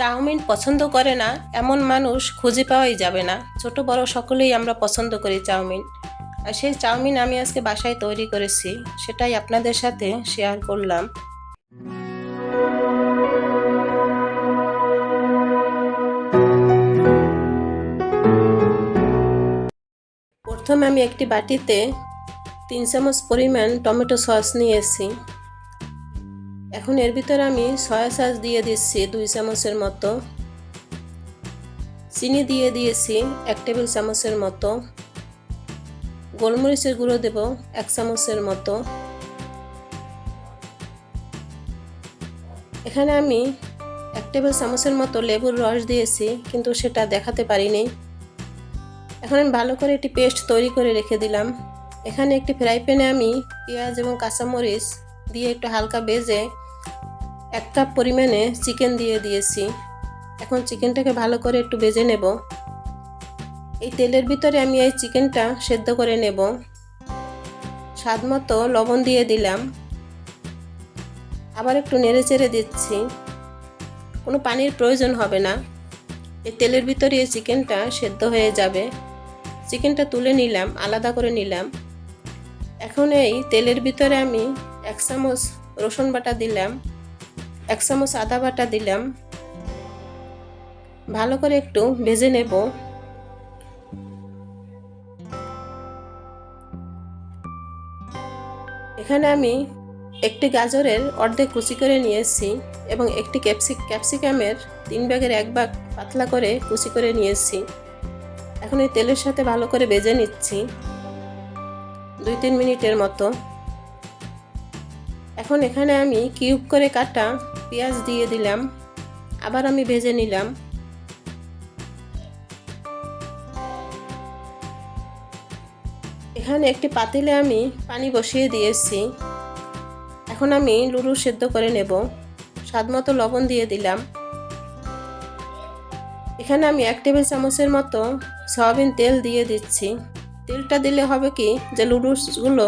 Chowmein পছন্দ করে না, এমন মানুষ খুঁজে পাওয়াই যাবে না। ছোট বড় সকলেই আমরা পছন্দ করি চাউমিন। আর সেই চাউমিন আমি আজকে বাসায় তৈরি করেছি, সেটাই আপনাদের সাথে শেয়ার করলাম। প্রথমে আমি একটি বাটিতে তিন চামচ পরিমাণ টমেটো সস নিয়েছি। এখন এর ভিতরে আমি সয়া সস দিয়ে দিচ্ছি দুই চামচের মতো। চিনি দিয়ে দিয়েছি এক টেবিল চামচের মতো। গোলমরিচের গুঁড়ো দেব এক চামচের মতো। এখানে আমি এক টেবিল চামচের মতো লেবুর রস দিয়েছি, কিন্তু সেটা দেখাতে পারিনি। এখন আমি ভালো করে একটি পেস্ট তৈরি করে রেখে দিলাম। এখানে একটি ফ্রাই প্যানে আমি পেঁয়াজ এবং কাঁচামরিচ দিয়ে একটু হালকা বেজে এক কাপ পরিমাণে চিকেন দিয়ে দিয়েছি। এখন চিকেনটাকে ভালো করে একটু বেজে নেব। এই তেলের ভিতরে আমি এই চিকেনটা সেদ্ধ করে নেব। স্বাদ মতো লবণ দিয়ে দিলাম। আবার একটু নেড়ে চেড়ে দিচ্ছি। কোনো পানির প্রয়োজন হবে না। এই তেলের ভিতরে এই চিকেনটা সেদ্ধ হয়ে যাবে। চিকেনটা তুলে নিলাম, আলাদা করে নিলাম। এখন এই তেলের ভিতরে আমি এক চামচ রসুন বাটা দিলাম, এক চামচ আদা বাটা দিলাম। ভালো করে একটু ভেজে নেব। এখানে আমি একটি গাজরের অর্ধেক কুচি করে নিয়েছি এবং একটি ক্যাপসিক ক্যাপসিকামের তিন ব্যাগের এক ভাগ পাতলা করে কুচি করে নিয়েছি। এখন এই তেলের সাথে ভালো করে ভেজে নিচ্ছি। দুই তিন মিনিটের মতো। এখন এখানে আমি কিউব করে কাটা পেঁয়াজ দিয়ে দিলাম। আবার আমি ভেজে নিলাম। এখানে একটি পাতিলে আমি পানি বসিয়ে দিয়েছি। এখন আমি লুডু সেদ্ধ করে নেব। স্বাদ মতো লবণ দিয়ে দিলাম। এখানে আমি এক টেবিল চামচের মতো সয়াবিন তেল দিয়ে দিচ্ছি। তেলটা দিলে হবে কি যে লুডুসগুলো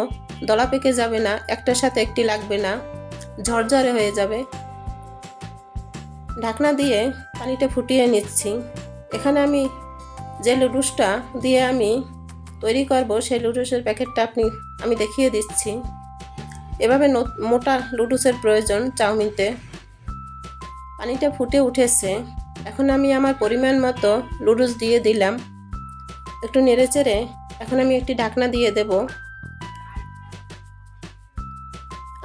দলা পেকে যাবে না, একটার সাথে একটি লাগবে না, ঝরঝরে হয়ে যাবে। ঢাকনা দিয়ে পানিটা ফুটিয়ে নিচ্ছি। এখানে আমি যে লুডুসটা দিয়ে আমি তৈরি করব, সেই লুডুসের প্যাকেটটা আপনি, আমি দেখিয়ে দিচ্ছি। এভাবে মোটা লুডুসের প্রয়োজন চাউমিনতে। পানিটা ফুটে উঠেছে। এখন আমি আমার পরিমাণ মতো লুডুস দিয়ে দিলাম। একটু নেড়ে চেড়ে এখন আমি একটি ঢাকনা দিয়ে দেব।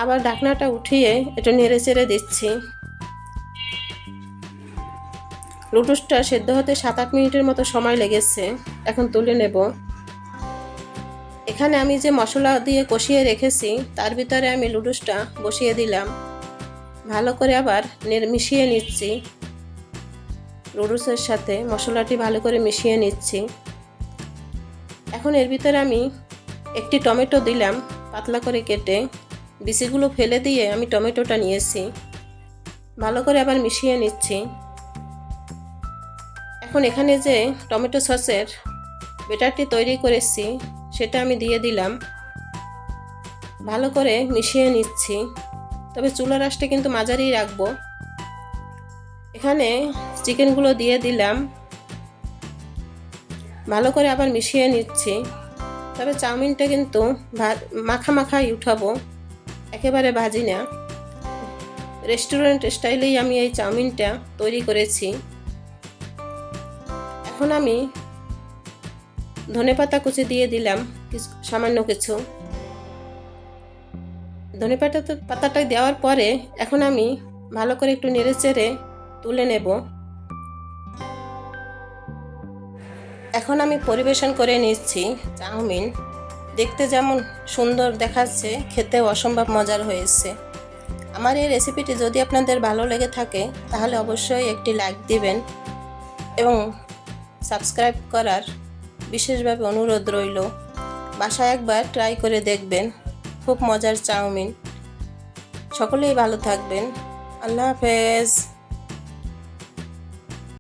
আবার ঢাকনাটা উঠিয়ে একটু নেড়ে চেড়ে দিচ্ছি। লুডুসটা সেদ্ধ হতে সাত আট মিনিটের মতো সময় লেগেছে। এখন তুলে নেব। এখানে আমি যে মশলা দিয়ে কষিয়ে রেখেছি, তার ভিতরে আমি লুডুসটা বসিয়ে দিলাম। ভালো করে আবার মিশিয়ে নিচ্ছি। লুডুসের সাথে মশলাটি ভালো করে মিশিয়ে নিচ্ছি। এখন এর ভিতরে আমি একটি টমেটো দিলাম, পাতলা করে কেটে। বিচিগুলো ফেলে দিয়ে আমি টমেটোটা নিয়েছি। ভালো করে আবার মিশিয়ে নিচ্ছি। এখন এখানে যে টমেটো সসের বেটারটি তৈরি করেছি, সেটা আমি দিয়ে দিলাম। ভালো করে মিশিয়ে নিচ্ছি। তবে চুলার আঁশটা কিন্তু মাঝারি রাখব। এখানে চিকেনগুলো দিয়ে দিলাম। ভালো করে আবার মিশিয়ে নিচ্ছি। তবে চাউমিনটা কিন্তু মাখা মাখাই উঠাবো। একেবারে ভাজি না। রেস্টুরেন্ট স্টাইলেই আমি এই চাউমিনটা তৈরি করেছি। এখন আমি ধনে পাতা কুচি দিয়ে দিলাম সামান্য কিছু। ধনে পাতা পাতাটা দেওয়ার পরে এখন আমি ভালো করে একটু নেড়ে চেড়ে তুলে নেব। এখন আমি পরিবেশন করে নিচ্ছি চাউমিন। দেখতে যেমন সুন্দর দেখাচ্ছে খেতে অসম্ভব মজার হয়েছে। আমার এই রেসিপিটি যদি আপনাদের ভালো লেগে থাকে, তাহলে অবশ্যই একটি লাইক দিবেন এবং সাবস্ক্রাইব করার বিশেষভাবে অনুরোধ রইল। বাসায় একবার ট্রাই করে দেখবেন, খুব মজার চাউমিন। সকলেই ভালো থাকবেন। আল্লাহ হাফেজ।